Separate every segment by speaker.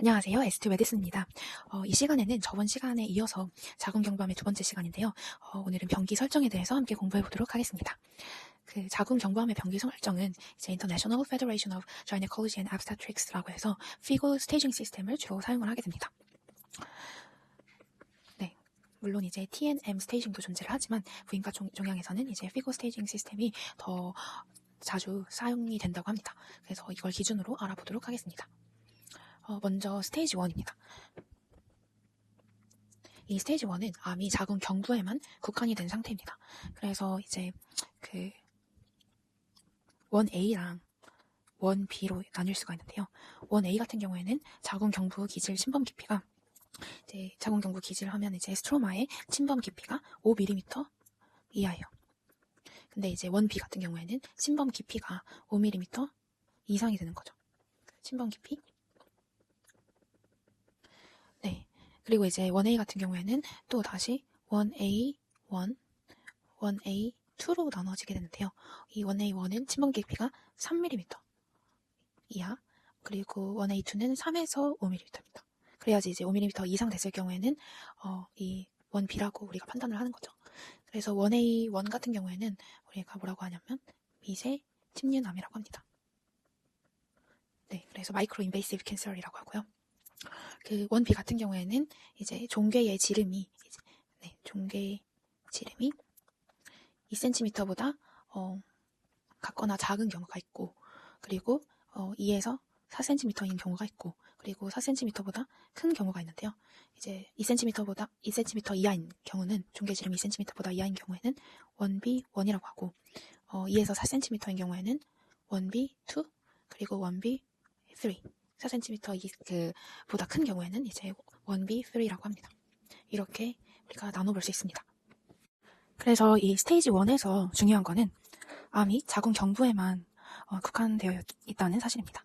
Speaker 1: 안녕하세요. 에스트 메디슨입니다. 어, 이 시간에는 저번 시간에 이어서 자궁경부암의 두 번째 시간인데요. 어, 오늘은 병기 설정에 대해서 함께 공부해 보도록 하겠습니다. 그 자궁경부암의 병기 설정은 이제 International Federation of Gynecology and Obstetrics라고 해서 피고 스테이징 시스템을 주로 사용을 하게 됩니다. 네. 물론 이제 TNM 스테이징도 존재를 하지만 부인과 종, 종양에서는 이제 피고 스테이징 시스템이 더 자주 사용이 된다고 합니다. 그래서 이걸 기준으로 알아보도록 하겠습니다. 어, 먼저 스테이지 1입니다. 이 스테이지 1은 암이 자궁 경부에만 국한이 된 상태입니다. 그래서 이제 그 1A랑 1B로 나뉠 수가 있는데요. 1A 같은 경우에는 자궁 경부 기질 침범 깊이가 이제 자궁 경부 기질 하면 이제 스트로마의 침범 깊이가 5mm 이하예요. 근데 이제 1B 같은 경우에는 침범 깊이가 5mm 이상이 되는 거죠. 침범 깊이 네. 그리고 이제 1A 같은 경우에는 또 다시 1A1, 1A2로 나눠지게 되는데요. 이 1A1은 침범 깊이가 3mm 이하, 그리고 1A2는 3에서 5mm입니다. 그래야지 이제 5mm 이상 됐을 경우에는 어, 이 1B라고 우리가 판단을 하는 거죠. 그래서 1A1 같은 경우에는 우리가 뭐라고 하냐면 미세 침륜암이라고 합니다. 네, 그래서 마이크로 인베이시브 캔서이라고 하고요. 그 원비 같은 경우에는 이제 종괴의 지름이 이제, 네, 종괴 지름이 2cm보다 어, 같거나 작은 경우가 있고 그리고 어, 2에서 4cm인 경우가 있고 그리고 4cm보다 큰 경우가 있는데요. 이제 2cm보다 2cm 이하인 경우는 종괴 지름 2cm보다 이하인 경우에는 원비 1이라고 하고 어, 2에서 4cm인 경우에는 원비 2 그리고 원비 3 4cm 이, 그, 보다 큰 경우에는 이제 1B3라고 합니다. 이렇게 우리가 나눠볼 수 있습니다. 그래서 이 스테이지 1에서 중요한 거는 암이 자궁 경부에만 어, 국한되어 있다는 사실입니다.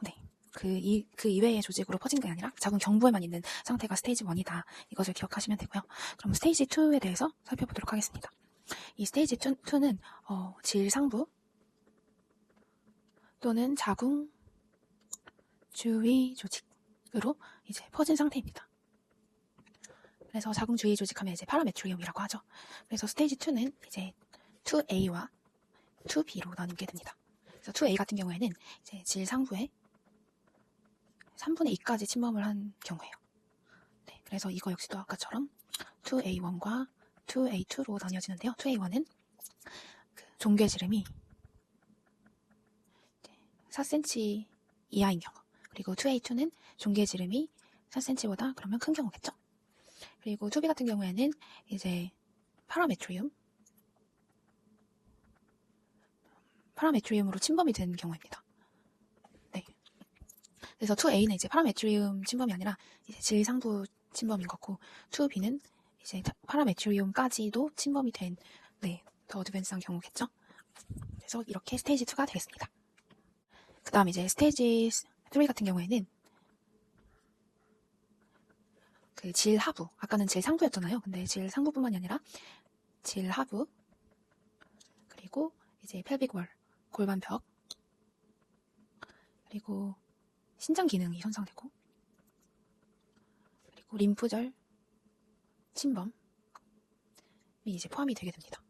Speaker 1: 네. 그, 이, 그 이외의 조직으로 퍼진 게 아니라 자궁 경부에만 있는 상태가 스테이지 1이다. 이것을 기억하시면 되고요. 그럼 스테이지 2에 대해서 살펴보도록 하겠습니다. 이 스테이지 2, 는 어, 질상부 또는 자궁 주위 조직으로 이제 퍼진 상태입니다. 그래서 자궁 주위 조직하면 이제 파라메트리움이라고 하죠. 그래서 스테이지 2는 이제 2A와 2B로 나뉘게 됩니다. 그래서 2A 같은 경우에는 이제 질 상부에 3분의 2까지 침범을 한 경우예요. 네, 그래서 이거 역시도 아까처럼 2A1과 2A2로 나뉘어지는데요. 2A1은 그 종괴 지름이 4cm 이하인 경우 그리고 2A2는 종괴 지름이 4cm보다 그러면 큰 경우겠죠. 그리고 2B 같은 경우에는 이제 파라메트리움 파라메트리움으로 침범이 된 경우입니다. 네. 그래서 2A는 이제 파라메트리움 침범이 아니라 이제 질상부 침범인 거고 2B는 이제 파라메트리움까지도 침범이 된 네, 더 어드밴스한 경우겠죠. 그래서 이렇게 스테이지 2가 되겠습니다. 그 다음 이제 스테이지 3 같은 경우에는 그 질 하부, 아까는 질 상부였잖아요. 근데 질 상부뿐만이 아니라 질 하부, 그리고 이제 펠빅월, 골반벽, 그리고 신장 기능이 손상되고, 그리고 림프절 침범이 이제 포함이 되게 됩니다.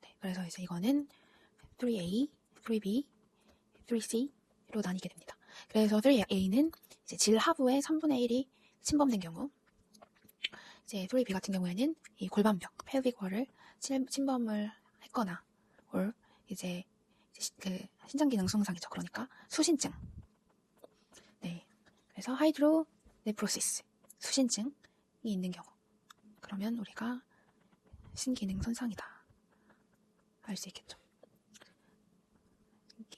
Speaker 1: 네, 그래서 이제 이거는 3A, 3B, 3C로 나뉘게 됩니다. 그래서 3A는 이제 질 하부의 3분의 1이 침범된 경우, 이제 3B 같은 경우에는 이 골반벽, 펠빅월을 침범을 했거나, or 이제 그 신장 기능 손상이죠. 그러니까 수신증. 네. 그래서 하이드로 네프로시스, 수신증이 있는 경우. 그러면 우리가 신기능 손상이다. 알 수 있겠죠.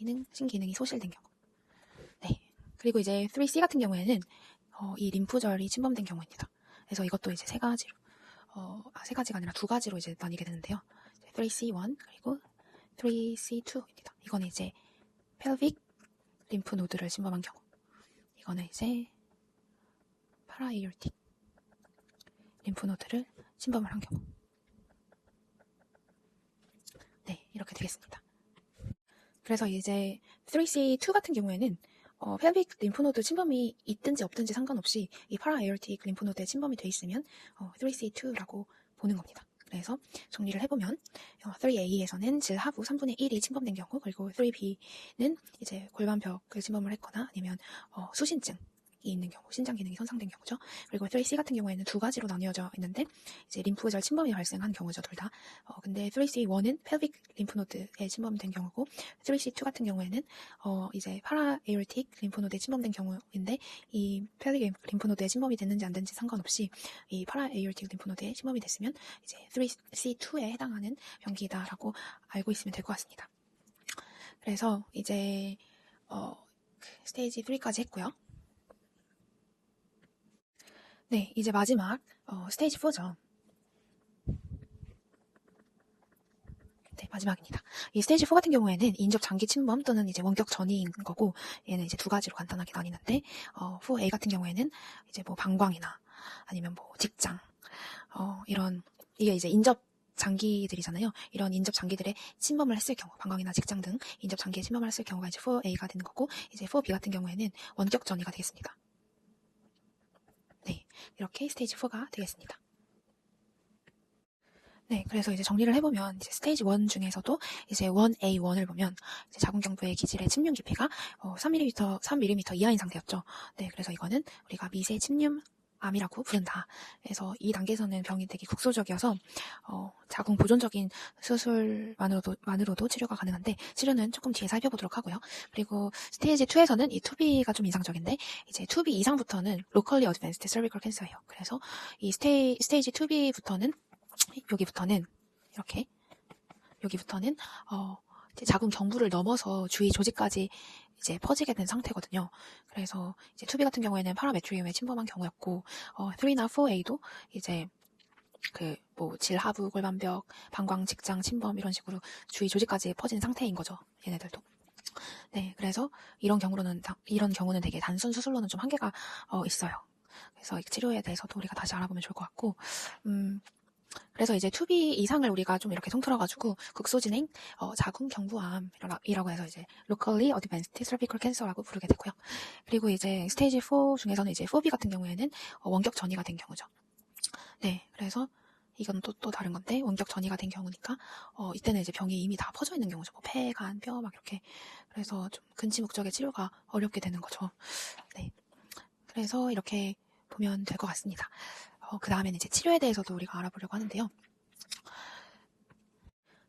Speaker 1: 기능, 신기능이 소실된 경우. 네. 그리고 이제 3C 같은 경우에는 어, 이 림프절이 침범된 경우입니다. 그래서 이것도 이제 세 가지로, 어, 아, 세 가지가 아니라 두 가지로 이제 나뉘게 되는데요. 3C1 그리고 3C2입니다. 이거는 이제 펠빅 림프 노드를 침범한 경우. 이거는 이제 파라이올틱 림프 노드를 침범을 한 경우. 네, 이렇게 되겠습니다. 그래서 이제 3C2 같은 경우에는 어, 펠빅 림프노드 침범이 있든지 없든지 상관없이 이 파라 에어틱 림프노드에 침범이 돼 있으면 어, 3C2라고 보는 겁니다. 그래서 정리를 해보면 어, 3A에서는 질 하부 3분의 1이 침범된 경우 그리고 3B는 이제 골반벽을 침범을 했거나 아니면 어, 수신증이 있는 경우 신장 기능이 손상된 경우죠. 그리고 3C 같은 경우에는 두 가지로 나뉘어져 있는데 이제 림프절 침범이 발생한 경우죠 둘 다. 어, 근데 3C1은 펠빅 림프노드에 침범된 경우고 3C2 같은 경우에는 어, 이제 파라 에어틱 림프노드에 침범된 경우인데 이 펠빅 림프노드에 침범이 됐는지 안 됐는지 상관없이 이 파라 에어틱 림프노드에 침범이 됐으면 이제 3C2에 해당하는 병기다라고 알고 있으면 될 것 같습니다. 그래서 이제 어, 그 스테이지 3까지 했고요. 네, 이제 마지막 어, 스테이지 4죠. 네, 마지막입니다. 이 스테이지 4 같은 경우에는 인접 장기 침범 또는 이제 원격 전이인 거고 얘는 이제 두 가지로 간단하게 나뉘는데 어, 4A 같은 경우에는 이제 뭐 방광이나 아니면 뭐 직장 어, 이런 이게 이제 인접 장기들이잖아요. 이런 인접 장기들의 침범을 했을 경우, 방광이나 직장 등 인접 장기에 침범을 했을 경우가 이제 4A가 되는 거고, 이제 4B 같은 경우에는 원격 전이가 되겠습니다. 네, 이렇게 스테이지 4가 되겠습니다. 네, 그래서 이제 정리를 해보면 이제 스테이지 1 중에서도 이제 1A1을 보면 이제 자궁경부의 기질의 침륜 깊이가 어, 3mm, 3mm 이하인 상태였죠. 네, 그래서 이거는 우리가 미세 침륜 암이라고 부른다. 그래서 이 단계에서는 병이 되게 국소적이어서 어, 자궁 보존적인 수술만으로도 만으로도 치료가 가능한데 치료는 조금 뒤에 살펴보도록 하고요. 그리고 스테이지 2에서는 이 2B가 좀 인상적인데 이제 2B 이상부터는 locally advanced cervical cancer예요. 그래서 이 스테이, 스테이지 2B부터는 여기부터는 이렇게 여기부터는 어, 자궁 경부를 넘어서 주위 조직까지 이제 퍼지게 된 상태거든요. 그래서 이제 2B 같은 경우에는 파라메트리움에 침범한 경우였고 어, 3나 4A도 이제 그 뭐 질하부, 골반벽, 방광, 직장, 침범 이런 식으로 주위 조직까지 퍼진 상태인 거죠. 얘네들도. 네, 그래서 이런 경우로는 다- 이런 경우는 되게 단순 수술로는 좀 한계가 어, 있어요. 그래서 이 치료에 대해서도 우리가 다시 알아보면 좋을 것 같고, 음, 그래서 이제 2B 이상을 우리가 좀 이렇게 통틀어가지고 극소진행 어, 자궁 경부암이라고 해서 이제 locally advanced cervical cancer라고 부르게 되고요. 그리고 이제 스테이지 4 중에서는 이제 4B 같은 경우에는 어, 원격 전이가 된 경우죠. 네, 그래서 이건 또, 또 다른 건데 원격 전이가 된 경우니까 어, 이때는 이제 병이 이미 다 퍼져 있는 경우죠. 뭐 폐, 간, 뼈 막 이렇게 그래서 좀 근치 목적의 치료가 어렵게 되는 거죠. 네, 그래서 이렇게 보면 될 것 같습니다. 어, 그 다음에는 이제 치료에 대해서도 우리가 알아보려고 하는데요.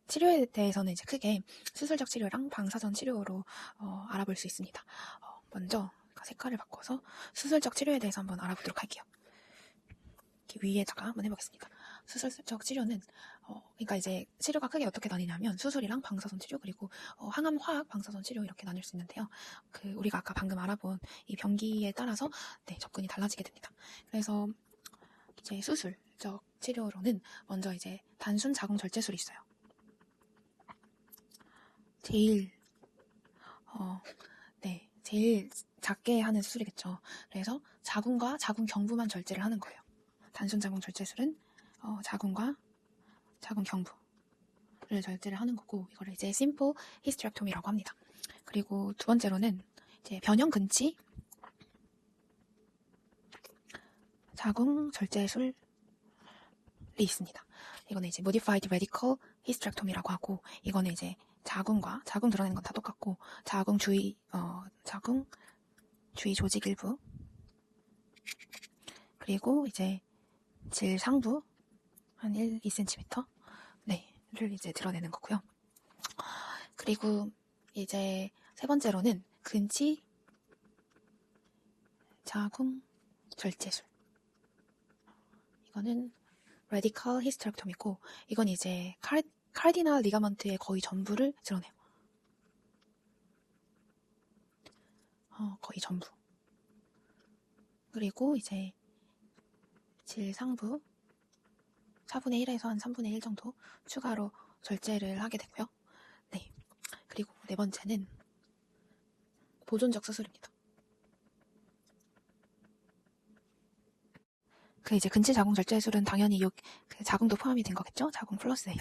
Speaker 1: 치료에 대해서는 이제 크게 수술적 치료랑 방사선 치료로 어, 알아볼 수 있습니다. 어, 먼저 색깔을 바꿔서 수술적 치료에 대해서 한번 알아보도록 할게요. 위에다가 한번 해보겠습니다. 수술적 치료는 어, 그러니까 이제 치료가 크게 어떻게 나뉘냐면 수술이랑 방사선 치료 그리고 어, 항암 화학 방사선 치료 이렇게 나눌 수 있는데요. 그 우리가 아까 방금 알아본 이 병기에 따라서 네, 접근이 달라지게 됩니다. 그래서 이제 수술적 치료로는 먼저 이제 단순 자궁 절제술이 있어요. 제일 어, 네, 제일 작게 하는 수술이겠죠. 그래서 자궁과 자궁 경부만 절제를 하는 거예요. 단순 자궁 절제술은 어, 자궁과 자궁 경부를 절제를 하는 거고 이거를 이제 심플 히스테렉토미라고 합니다. 그리고 두 번째로는 이제 변형 근치 자궁 절제술이 있습니다. 이거는 이제 modified radical hysterectomy라고 하고 이거는 이제 자궁과 자궁 드러내는 건 다 똑같고 자궁 주위 어 자궁 주위 조직 일부 그리고 이제 질 상부 한 1, 2cm 네를 이제 드러내는 거고요. 그리고 이제 세 번째로는 근치 자궁 절제술 이거는 radical hysterectomy고 이건 이제 칼, 카디널 리가먼트의 거의 전부를 드러내요. 어, 거의 전부. 그리고 이제 질 상부 4분의 1에서 한 3분의 1 정도 추가로 절제를 하게 되고요. 네. 그리고 네 번째는 보존적 수술입니다. 그 이제 근치 자궁 절제술은 당연히 요, 그 자궁도 포함이 된 거겠죠? 자궁 플러스예요.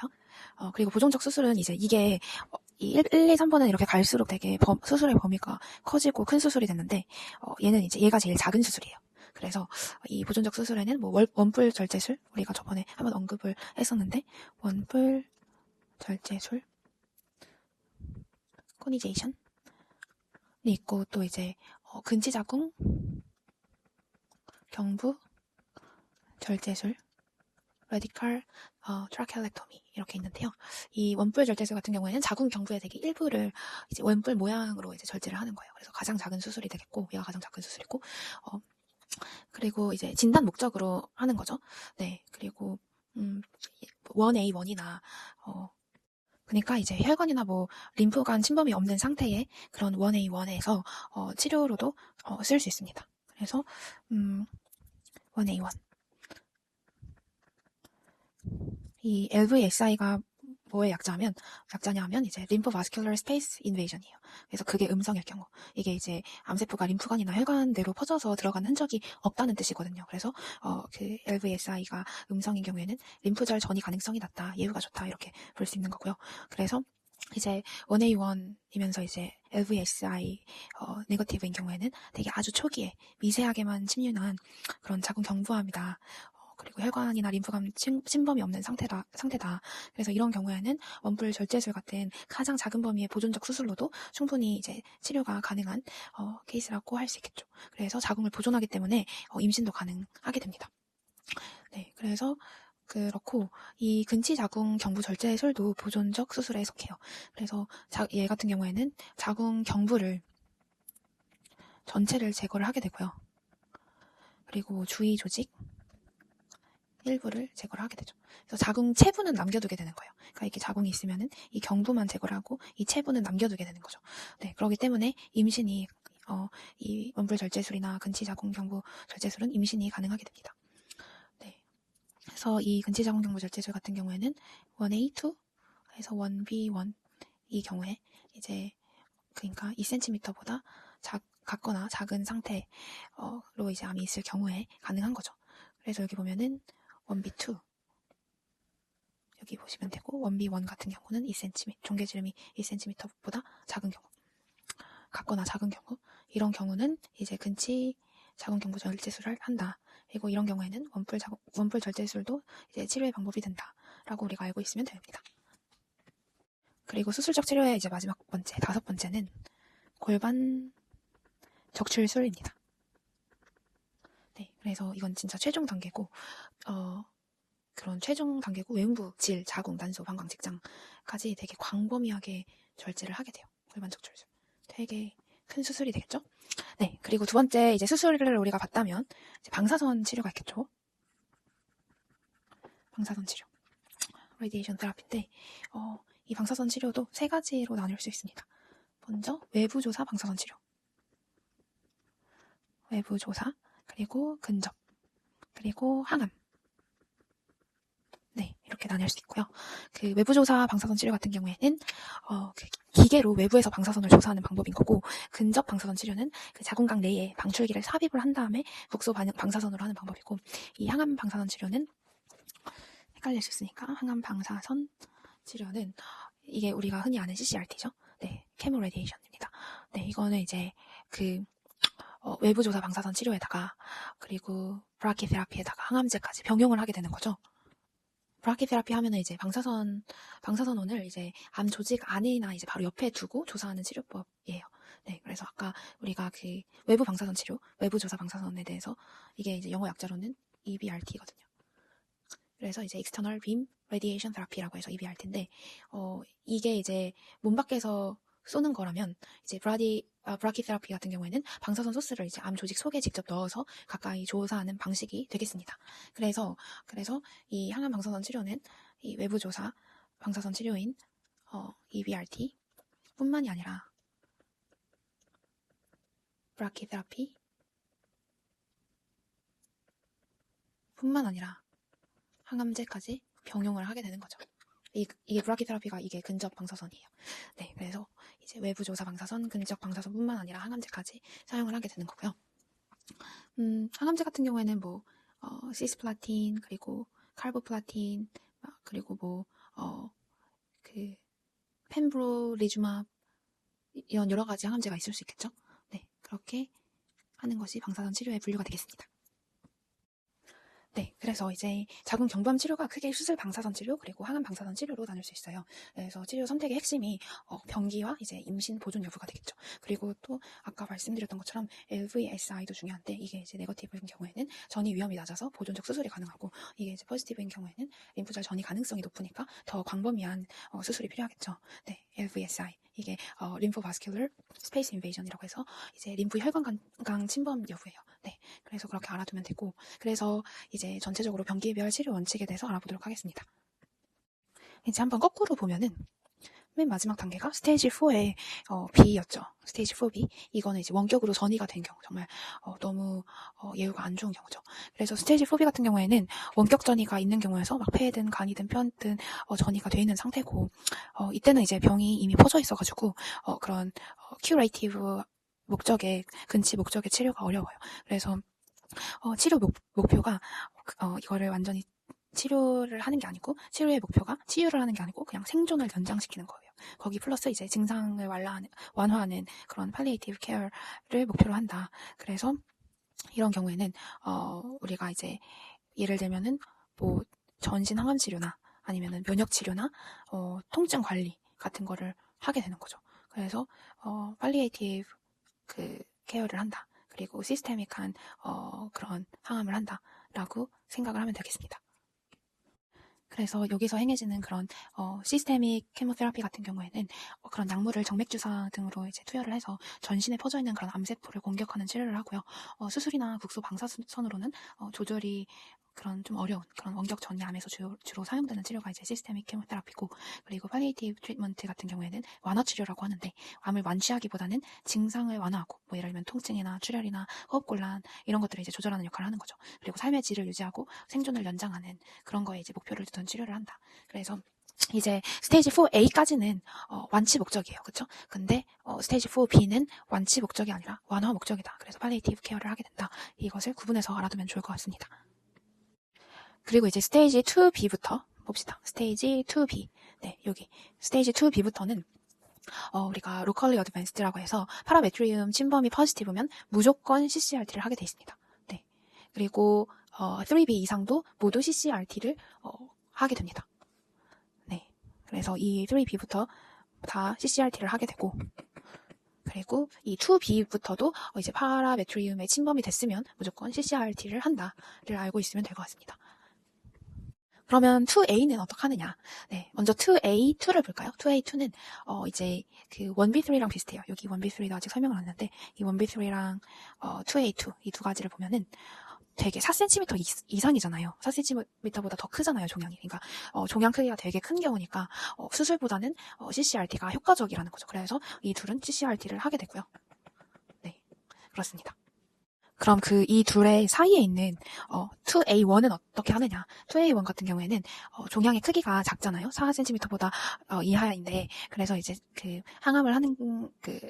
Speaker 1: 어, 그리고 보존적 수술은 이제 이게 어, 이 1, 1, 2, 3번은 이렇게 갈수록 되게 범- 수술의 범위가 커지고 큰 수술이 됐는데, 어, 얘는 이제 얘가 제일 작은 수술이에요. 그래서 이 보존적 수술에는 뭐 월- 원뿔 절제술, 우리가 저번에 한번 언급을 했었는데, 원뿔 절제술, 코니제이션이 있고, 또 이제, 어, 근치자궁, 경부, 절제술, 레디칼 어, 트라켈렉토미 이렇게 있는데요. 이 원뿔 절제술 같은 경우에는 자궁 경부의 되게 일부를 이제 원뿔 모양으로 이제 절제를 하는 거예요. 그래서 가장 작은 수술이 되겠고, 얘가 가장 작은 수술이고, 어, 그리고 이제 진단 목적으로 하는 거죠. 네, 그리고 음, 1A, 1이나 어, 그러니까 이제 혈관이나 뭐 림프관 침범이 없는 상태의 그런 1A, 1에서 어, 치료로도 어, 쓸 수 있습니다. 그래서 음, 1A, 1. 이 LVSI가 뭐의 약자면 약자냐면 이제 림프 바스큘러 스페이스 인베이전이에요. 그래서 그게 음성일 경우 이게 이제 암세포가 림프관이나 혈관대로 퍼져서 들어간 흔적이 없다는 뜻이거든요. 그래서 어, 그 LVSI가 음성인 경우에는 림프절 전이 가능성이 낮다, 예후가 좋다 이렇게 볼 수 있는 거고요. 그래서 이제 1A1이면서 이제 LVSI 어, 네거티브인 경우에는 되게 아주 초기에 미세하게만 침륜한 그런 자궁 경부암이다. 어, 그리고 혈관이나 림프관 침, 침범이 없는 상태다, 상태다. 그래서 이런 경우에는 원뿔 절제술 같은 가장 작은 범위의 보존적 수술로도 충분히 이제 치료가 가능한 어, 케이스라고 할 수 있겠죠. 그래서 자궁을 보존하기 때문에 어, 임신도 가능하게 됩니다. 네, 그래서 그렇고 이 근치 자궁 경부 절제술도 보존적 수술에 속해요. 그래서 자, 얘 같은 경우에는 자궁 경부를 전체를 제거를 하게 되고요. 그리고 주위 조직 일부를 제거를 하게 되죠. 그래서 자궁 체부는 남겨두게 되는 거예요. 그러니까 이렇게 자궁이 있으면은 이 경부만 제거를 하고 이 체부는 남겨두게 되는 거죠. 네, 그렇기 때문에 임신이 어, 이 원불 절제술이나 근치 자궁 경부 절제술은 임신이 가능하게 됩니다. 네. 그래서 이 근치 자궁 경부 절제술 같은 경우에는 1A2 해서 1B1 이 경우에 이제 그러니까 2cm보다 작, 같거나 작은 상태로 이제 암이 있을 경우에 가능한 거죠. 그래서 여기 보면은 1B2 여기 보시면 되고 1B1 같은 경우는 2cm 종괴지름이 2cm보다 작은 경우 같거나 작은 경우 이런 경우는 이제 근치 자궁 경부 절제술을 한다. 그리고 이런 경우에는 원뿔 자궁, 원뿔 절제술도 이제 치료의 방법이 된다 라고 우리가 알고 있으면 됩니다. 그리고 수술적 치료의 이제 마지막 번째, 다섯 번째는 골반 적출술입니다. 네, 그래서 이건 진짜 최종 단계고, 어, 그런 최종 단계고, 외음부, 질, 자궁, 난소, 방광, 직장까지 되게 광범위하게 절제를 하게 돼요. 골반 적출술. 되게 큰 수술이 되겠죠? 네, 그리고 두 번째 이제 수술을 우리가 봤다면, 방사선 치료가 있겠죠? 방사선 치료. 레디에이션 테라피인데, 어, 이 방사선 치료도 세 가지로 나눌 수 있습니다. 먼저 외부 조사 방사선 치료. 외부 조사, 그리고 근접, 그리고 항암. 네, 이렇게 나뉠 수 있고요. 그 외부 조사 방사선 치료 같은 경우에는 어, 그 기계로 외부에서 방사선을 조사하는 방법인 거고 근접 방사선 치료는 그 자궁각 내에 방출기를 삽입을 한 다음에 국소 방사선으로 하는 방법이고 이 항암 방사선 치료는 헷갈릴 수 있으니까 항암 방사선 치료는 이게 우리가 흔히 아는 CCRT죠. 네, 케모 레디에이션입니다. 네, 이거는 이제 그 어, 외부 조사 방사선 치료에다가 그리고 브라키 테라피에다가 항암제까지 병용을 하게 되는 거죠. 브라키 테라피 하면은 이제 방사선 방사선원을 이제 암 조직 안이나 이제 바로 옆에 두고 조사하는 치료법이에요. 네, 그래서 아까 우리가 그 외부 방사선 치료, 외부 조사 방사선에 대해서 이게 이제 영어 약자로는 EBRT거든요. 그래서 이제 external beam radiation therapy라고 해서 EBRT인데 어 이게 이제 몸 밖에서 쏘는 거라면 이제 브라디 아, 브라키 테라피 같은 경우에는 방사선 소스를 이제 암 조직 속에 직접 넣어서 가까이 조사하는 방식이 되겠습니다. 그래서 그래서 이 항암 방사선 치료는 이 외부 조사 방사선 치료인 어, EBRT 뿐만이 아니라 브라키 테라피 뿐만 아니라 항암제까지 병용을 하게 되는 거죠. 이, 이게 브라키 테라피가 이게 근접 방사선이에요. 네, 그래서 이제 외부 조사 방사선, 근접 방사선뿐만 아니라 항암제까지 사용을 하게 되는 거고요. 음, 항암제 같은 경우에는 뭐 어, 시스플라틴 그리고 칼보플라틴 아, 그리고 뭐 어, 그 펜브로리주맙 이런 여러 가지 항암제가 있을 수 있겠죠. 네, 그렇게 하는 것이 방사선 치료의 분류가 되겠습니다. 네, 그래서 이제 자궁 경부암 치료가 크게 수술 방사선 치료 그리고 항암 방사선 치료로 나눌 수 있어요. 그래서 치료 선택의 핵심이 어, 병기와 이제 임신 보존 여부가 되겠죠. 그리고 또 아까 말씀드렸던 것처럼 LVSI도 중요한데 이게 이제 네거티브인 경우에는 전이 위험이 낮아서 보존적 수술이 가능하고 이게 이제 포지티브인 경우에는 림프절 전이 가능성이 높으니까 더 광범위한 어, 수술이 필요하겠죠. 네, LVSI 이게 어, 림포바스큘러 스페이스 인베이전이라고 해서 이제 림프 혈관 침범 여부예요. 네, 그래서 그렇게 알아두면 되고 그래서 이제 전체적으로 병기별 치료 원칙에 대해서 알아보도록 하겠습니다. 이제 한번 거꾸로 보면은 맨 마지막 단계가 스테이지 4의 어, B였죠. 스테이지 4B. 이거는 이제 원격으로 전이가 된 경우, 정말 어, 너무 어, 예후가 안 좋은 경우죠. 그래서 스테이지 4B 같은 경우에는 원격 전이가 있는 경우에서 막 폐든 간이든 편든 어, 전이가 돼 있는 상태고, 어, 이때는 이제 병이 이미 퍼져 있어가지고 어, 그런 어, 큐레이티브 목적의 근치 목적의 치료가 어려워요. 그래서 어, 치료 목, 목표가 어, 이거를 완전히 치료를 하는 게 아니고 치료의 목표가 치유를 하는 게 아니고 그냥 생존을 연장시키는 거예요. 거기 플러스 이제 증상을 완화하는, 완화하는 그런 팔리에이티브 케어를 목표로 한다. 그래서 이런 경우에는 어, 우리가 이제 예를 들면은 뭐 전신 항암 치료나 아니면은 면역 치료나 어, 통증 관리 같은 거를 하게 되는 거죠. 그래서 어, 팔리에이티브 그 케어를 한다. 그리고 시스테믹한 어, 그런 항암을 한다라고 생각을 하면 되겠습니다. 그래서 여기서 행해지는 그런 어, 시스테믹 케모테라피 같은 경우에는 어, 그런 약물을 정맥주사 등으로 이제 투여를 해서 전신에 퍼져 있는 그런 암세포를 공격하는 치료를 하고요. 어, 수술이나 국소 방사선으로는 어, 조절이 그런 좀 어려운 그런 원격 전이암에서 주로, 주로 사용되는 치료가 이제 시스테믹 케모테라피고 그리고 팔리에이티브 트리트먼트 같은 경우에는 완화 치료라고 하는데 암을 완치하기보다는 증상을 완화하고 뭐 예를 들면 통증이나 출혈이나 호흡곤란 이런 것들을 이제 조절하는 역할을 하는 거죠. 그리고 삶의 질을 유지하고 생존을 연장하는 그런 거에 이제 목표를 두던 치료를 한다. 그래서 이제 스테이지 4A까지는 어, 완치 목적이에요. 그쵸? 근데 어, 스테이지 4B는 완치 목적이 아니라 완화 목적이다. 그래서 팔리에이티브 케어를 하게 된다. 이것을 구분해서 알아두면 좋을 것 같습니다. 그리고 이제 스테이지 2B부터 봅시다. 스테이지 2B. 네, 여기. 스테이지 2B부터는 어, 우리가 로컬리 어드밴스드라고 해서 파라메트리움 침범이 포지티브면 무조건 CCRT를 하게 돼 있습니다. 네. 그리고 어, 3B 이상도 모두 CCRT를 어, 하게 됩니다. 네. 그래서 이 3B부터 다 CCRT를 하게 되고 그리고 이 2B부터도 이제 파라메트리움에 침범이 됐으면 무조건 CCRT를 한다를 알고 있으면 될 것 같습니다. 그러면 2A는 어떻게 하느냐? 네, 먼저 2A, 2를 볼까요? 2A, 2는 어 이제 그 1B3랑 비슷해요. 여기 1B3도 아직 설명을 안 했는데 이 1B3랑 어 2A, 2 이 두 가지를 보면은 되게 4cm 이상이잖아요. 4cm보다 더 크잖아요, 종양이. 그러니까 어, 종양 크기가 되게 큰 경우니까 어, 수술보다는 어, CCRT가 효과적이라는 거죠. 그래서 이 둘은 CCRT를 하게 되고요. 네, 그렇습니다. 그럼 그 이 둘의 사이에 있는 어, 2A1은 어떻게 하느냐? 2A1 같은 경우에는 어, 종양의 크기가 작잖아요. 4cm보다 어, 이하인데 그래서 이제 그 항암을 하는 그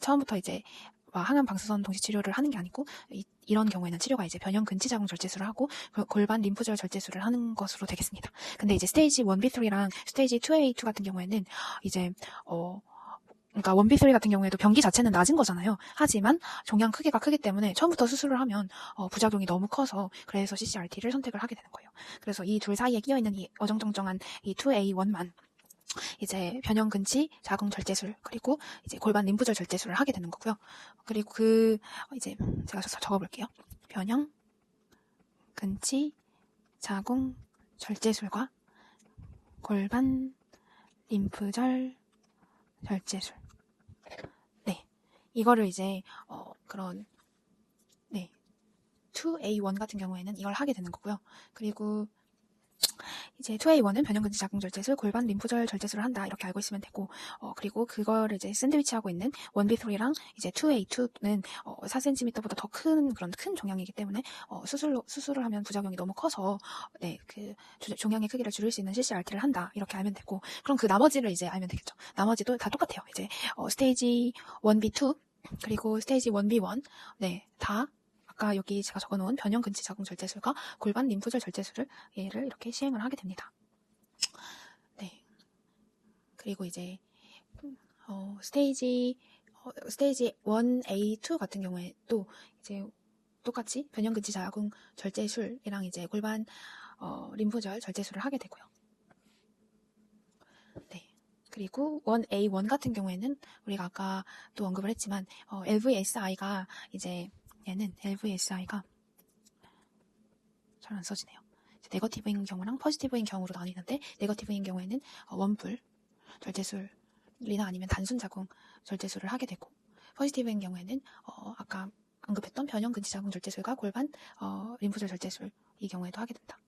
Speaker 1: 처음부터 이제 항암 방사선 동시 치료를 하는 게 아니고 이, 런 경우에는 치료가 이제 변형 근치 자궁 절제술을 하고 골반 림프절 절제술을 하는 것으로 되겠습니다. 근데 이제 스테이지 1B3랑 스테이지 2A2 같은 경우에는 이제 어 그러니까 원비3 같은 경우에도 병기 자체는 낮은 거잖아요. 하지만 종양 크기가 크기 때문에 처음부터 수술을 하면 어, 부작용이 너무 커서 그래서 CCRT를 선택을 하게 되는 거예요. 그래서 이 둘 사이에 끼어 있는 이 어정쩡쩡한 이 2A1만 이제 변형 근치 자궁 절제술 그리고 이제 골반 림프절 절제술을 하게 되는 거고요. 그리고 그 이제 제가 적어볼게요. 변형 근치 자궁 절제술과 골반 림프절 절제술 이거를 이제 어, 그런 네 2A1 같은 경우에는 이걸 하게 되는 거고요. 그리고 이제 2A1은 변형근지 자궁 절제술, 골반 림프절 절제술을 한다 이렇게 알고 있으면 되고 어, 그리고 그거를 이제 샌드위치하고 있는 1B3랑 이제 2A2는 어, 4cm보다 더 큰 그런 큰 종양이기 때문에 어, 수술로 수술을 하면 부작용이 너무 커서 네 그 종양의 크기를 줄일 수 있는 CCRT를 한다 이렇게 알면 되고 그럼 그 나머지를 이제 알면 되겠죠. 나머지도 다 똑같아요. 이제 어, 스테이지 1B2 그리고 스테이지 1B1 네다 아까 여기 제가 적어놓은 변형 근치 자궁 절제술과 골반 림프절 절제술을 얘를 이렇게 시행을 하게 됩니다. 네. 그리고 이제 어, 스테이지 어, 스테이지 1A2 같은 경우에도 이제 똑같이 변형근치 자궁 절제술이랑 이제 골반 어, 림프절 절제술을 하게 되고요. 네. 그리고 1A1 같은 경우에는 우리가 아까 또 언급을 했지만 어, LVSI가 이제 얘는 LVSI가 잘 안 써지네요. 네거티브인 경우랑 포지티브인 경우로 나뉘는데 네거티브인 경우에는 어, 원뿔 절제술이나 아니면 단순 자궁 절제술을 하게 되고 포지티브인 경우에는 어, 아까 언급했던 변형 근치 자궁 절제술과 골반 어, 림프절 절제술 이 경우에도 하게 된다.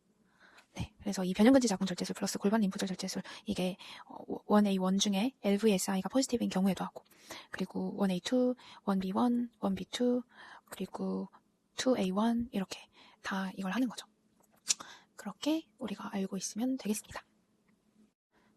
Speaker 1: 네, 그래서 이 변형 근치 자궁 절제술 플러스 골반 림프절 절제술 이게 어, 1A1 중에 LVSI가 포지티브인 경우에도 하고 그리고 1A2, 1B1, 1B2 그리고 2A1 이렇게 다 이걸 하는 거죠. 그렇게 우리가 알고 있으면 되겠습니다.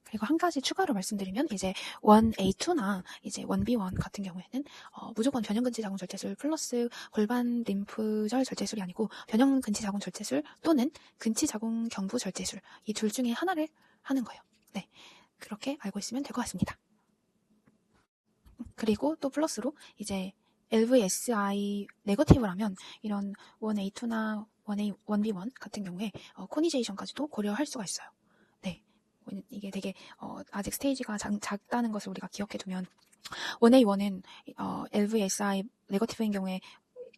Speaker 1: 그리고 한 가지 추가로 말씀드리면 이제 1A2나 이제 1B1 같은 경우에는 어, 무조건 변형근치 자궁 절제술 플러스 골반 림프절 절제술이 아니고 변형근치 자궁 절제술 또는 근치 자궁 경부 절제술 이 둘 중에 하나를 하는 거예요. 네, 그렇게 알고 있으면 될 것 같습니다. 그리고 또 플러스로 이제 LVSI 네거티브라면 이런 1A2나 1A, 1B1 같은 경우에 어, 코니제이션까지도 고려할 수가 있어요. 네. 이게 되게 어, 아직 스테이지가 작, 작다는 것을 우리가 기억해 두면 1A1은 어, LVSI 네거티브인 경우에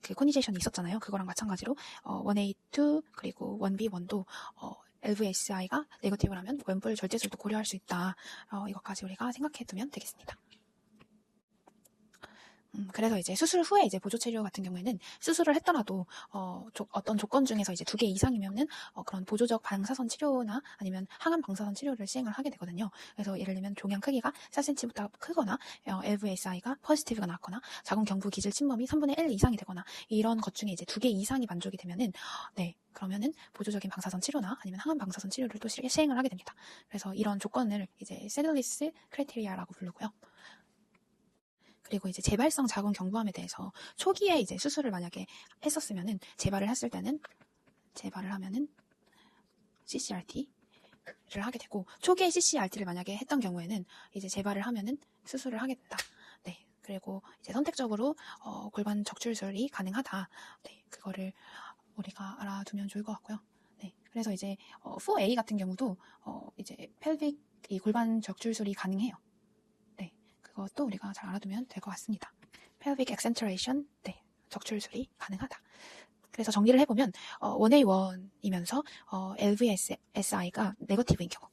Speaker 1: 그 코니제이션이 있었잖아요. 그거랑 마찬가지로 어, 1A2 그리고 1B1도 어, LVSI가 네거티브라면 왼뿔 절제술도 고려할 수 있다. 어, 이것까지 우리가 생각해 두면 되겠습니다. 음, 그래서 이제 수술 후에 이제 보조 치료 같은 경우에는 수술을 했더라도 어, 떤 조건 중에서 이제 두 개 이상이면은 어, 그런 보조적 방사선 치료나 아니면 항암 방사선 치료를 시행을 하게 되거든요. 그래서 예를 들면 종양 크기가 4cm보다 크거나 어, LVSI가 포지티브가 나거나 자궁 경부 기질 침범이 3분의 1 이상이 되거나 이런 것 중에 이제 두 개 이상이 만족이 되면은 네 그러면은 보조적인 방사선 치료나 아니면 항암 방사선 치료를 또 시행을 하게 됩니다. 그래서 이런 조건을 이제 세들리스 크라이테리아라고 부르고요. 그리고 이제 재발성 자궁 경부암에 대해서 초기에 이제 수술을 만약에 했었으면은 재발을 했을 때는 재발을 하면은 CCRT를 하게 되고 초기에 CCRT를 만약에 했던 경우에는 이제 재발을 하면은 수술을 하게 된다. 네. 그리고 이제 선택적으로 어, 골반 적출술이 가능하다. 네. 그거를 우리가 알아두면 좋을 것 같고요. 네. 그래서 이제 어, 4A 같은 경우도 어, 이제 펠빅 이 골반 적출술이 가능해요. 그것도 우리가 잘 알아두면 될 것 같습니다. pelvic accentuation, 네, 적출술이 가능하다. 그래서 정리를 해보면 어, 1A1이면서 어, LVSI가 네거티브인 경우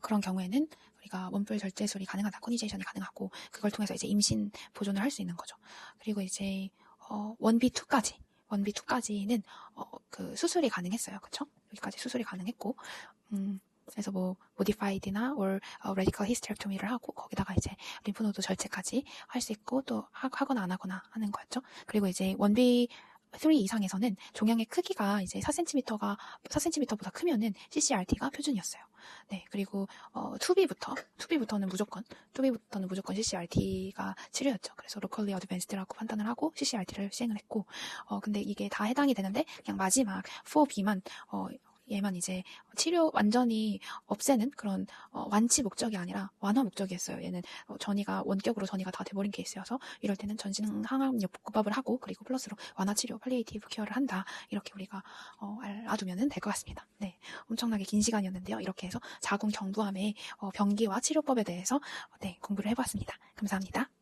Speaker 1: 그런 경우에는 우리가 원뿔 절제술이 가능하다, 코니제이션이 가능하고 그걸 통해서 이제 임신 보존을 할 수 있는 거죠. 그리고 이제 어, 1B2까지 1B2까지는 어, 그 수술이 가능했어요. 그쵸? 여기까지 수술이 가능했고 음, 그래서 뭐 modified나 or 어, radical hysterectomy를 하고 거기다가 이제 림프노드 절제까지 할 수 있고 또 하거나 안 하거나 하는 거였죠. 그리고 이제 원비 3 이상에서는 종양의 크기가 이제 4cm가 4cm보다 크면은 CCRT가 표준이었어요. 네, 그리고 어 2B부터 2B부터는 무조건 2B부터는 무조건 CCRT가 치료였죠. 그래서 로컬리 어드밴스드라고 판단을 하고 CCRT를 시행을 했고 어 근데 이게 다 해당이 되는데 그냥 마지막 4B만 어 얘만 이제 치료 완전히 없애는 그런 어, 완치 목적이 아니라 완화 목적이었어요. 얘는 어, 전이가 원격으로 전이가 다 돼버린 케이스여서 이럴 때는 전신 항암 요법을 하고 그리고 플러스로 완화 치료, 팔리에이티브 케어를 한다. 이렇게 우리가 어, 알아두면 될 것 같습니다. 네, 엄청나게 긴 시간이었는데요. 이렇게 해서 자궁 경부암의 어, 병기와 치료법에 대해서 네 공부를 해봤습니다. 감사합니다.